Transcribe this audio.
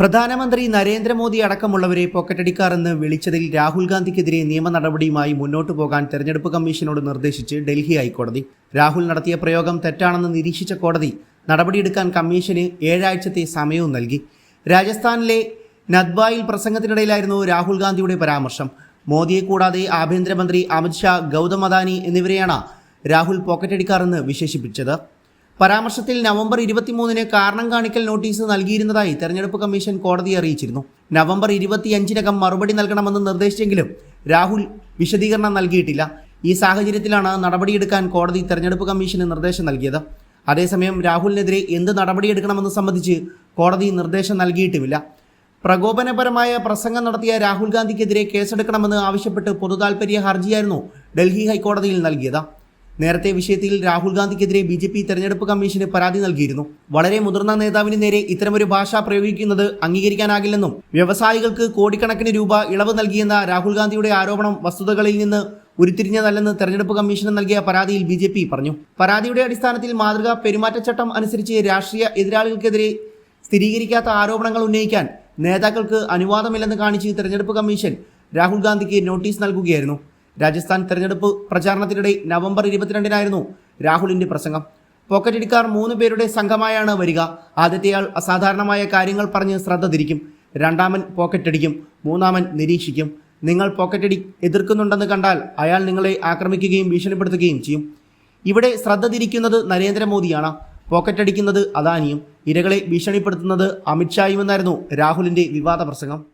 പ്രധാനമന്ത്രി നരേന്ദ്രമോദി അടക്കമുള്ളവരെ പോക്കറ്റടിക്കാറെന്ന് വിളിച്ചതിൽ രാഹുൽ ഗാന്ധിക്കെതിരെ നിയമ നടപടിയുമായി മുന്നോട്ടു പോകാൻ തെരഞ്ഞെടുപ്പ് കമ്മീഷനോട് നിർദ്ദേശിച്ച് ഡൽഹി ഹൈക്കോടതി. രാഹുൽ നടത്തിയ പ്രയോഗം തെറ്റാണെന്ന് നിരീക്ഷിച്ച കോടതി നടപടിയെടുക്കാൻ കമ്മീഷന് ഏഴാഴ്ചത്തെ സമയവും നൽകി. രാജസ്ഥാനിലെ നദ്വായിൽ പ്രസംഗത്തിനിടയിലായിരുന്നു രാഹുൽ ഗാന്ധിയുടെ പരാമർശം. മോദിയെ കൂടാതെ ആഭ്യന്തരമന്ത്രി അമിത്ഷാ ഗൗതം അദാനി എന്നിവരെയാണ് രാഹുൽ പോക്കറ്റടിക്കാറെന്ന് വിശേഷിപ്പിച്ചത്. പരാമർശത്തിൽ നവംബർ ഇരുപത്തിമൂന്നിന് കാരണം കാണിക്കൽ നോട്ടീസ് നൽകിയിരുന്നതായി തെരഞ്ഞെടുപ്പ് കമ്മീഷൻ കോടതിയെ അറിയിച്ചിരുന്നു. നവംബർ ഇരുപത്തിയഞ്ചിനകം മറുപടി നൽകണമെന്ന് നിർദ്ദേശിച്ചെങ്കിലും രാഹുൽ വിശദീകരണം നൽകിയിട്ടില്ല. ഈ സാഹചര്യത്തിലാണ് നടപടിയെടുക്കാൻ കോടതി തെരഞ്ഞെടുപ്പ് കമ്മീഷന് നിർദ്ദേശം നൽകിയത്. അതേസമയം രാഹുലിനെതിരെ എന്ത് നടപടിയെടുക്കണമെന്ന് സംബന്ധിച്ച് കോടതി നിർദ്ദേശം നൽകിയിട്ടുമില്ല. പ്രകോപനപരമായ പ്രസംഗം നടത്തിയ രാഹുൽ ഗാന്ധിക്കെതിരെ കേസെടുക്കണമെന്ന് ആവശ്യപ്പെട്ട് പൊതുതാൽപര്യ ഹർജിയായിരുന്നു ഡൽഹി ഹൈക്കോടതിയിൽ നൽകിയത്. നേരത്തെ വിഷയത്തിൽ രാഹുൽ ഗാന്ധിക്കെതിരെ ബി ജെ പി തെരഞ്ഞെടുപ്പ് കമ്മീഷന് പരാതി നൽകിയിരുന്നു. വളരെ മുതിർന്ന നേതാവിന് നേരെ ഇത്തരമൊരു ഭാഷ പ്രയോഗിക്കുന്നത് അംഗീകരിക്കാനാകില്ലെന്നും വ്യവസായികൾക്ക് കോടിക്കണക്കിന് രൂപ ഇളവ് നൽകിയെന്ന രാഹുൽ ഗാന്ധിയുടെ ആരോപണം വസ്തുതകളിൽ നിന്ന് ഉരുത്തിരിഞ്ഞതല്ലെന്ന് തെരഞ്ഞെടുപ്പ് കമ്മീഷന് നൽകിയ പരാതിയിൽ ബി ജെ പി പറഞ്ഞു. പരാതിയുടെ അടിസ്ഥാനത്തിൽ മാതൃകാ പെരുമാറ്റച്ചട്ടം അനുസരിച്ച് രാഷ്ട്രീയ എതിരാളികൾക്കെതിരെ സ്ഥിരീകരിക്കാത്ത ആരോപണങ്ങൾ ഉന്നയിക്കാൻ നേതാക്കൾക്ക് അനുവാദമില്ലെന്ന് കാണിച്ച് തെരഞ്ഞെടുപ്പ് കമ്മീഷൻ രാഹുൽ ഗാന്ധിക്ക് നോട്ടീസ് നൽകുകയായിരുന്നു. രാജസ്ഥാൻ തെരഞ്ഞെടുപ്പ് പ്രചാരണത്തിനിടെ നവംബർ ഇരുപത്തിരണ്ടിനായിരുന്നു രാഹുലിന്റെ പ്രസംഗം. പോക്കറ്റടിക്കാർ മൂന്ന് പേരുടെ സംഘമായാണ് വരിക. ആദ്യത്തെയാൾ അസാധാരണമായ കാര്യങ്ങൾ പറഞ്ഞ് ശ്രദ്ധ തിരിക്കും. രണ്ടാമൻ പോക്കറ്റടിക്കും മൂന്നാമൻ നിരീക്ഷിക്കും. നിങ്ങൾ പോക്കറ്റടി എതിർക്കുന്നുണ്ടെന്ന് കണ്ടാൽ അയാൾ നിങ്ങളെ ആക്രമിക്കുകയും ഭീഷണിപ്പെടുത്തുകയും ചെയ്യും. ഇവിടെ ശ്രദ്ധ തിരിക്കുന്നത് നരേന്ദ്രമോദിയാണ്. പോക്കറ്റടിക്കുന്നത് അദാനിയും. ഇരകളെ ഭീഷണിപ്പെടുത്തുന്നത് അമിത്ഷായുമെന്നായിരുന്നു രാഹുലിന്റെ വിവാദ പ്രസംഗം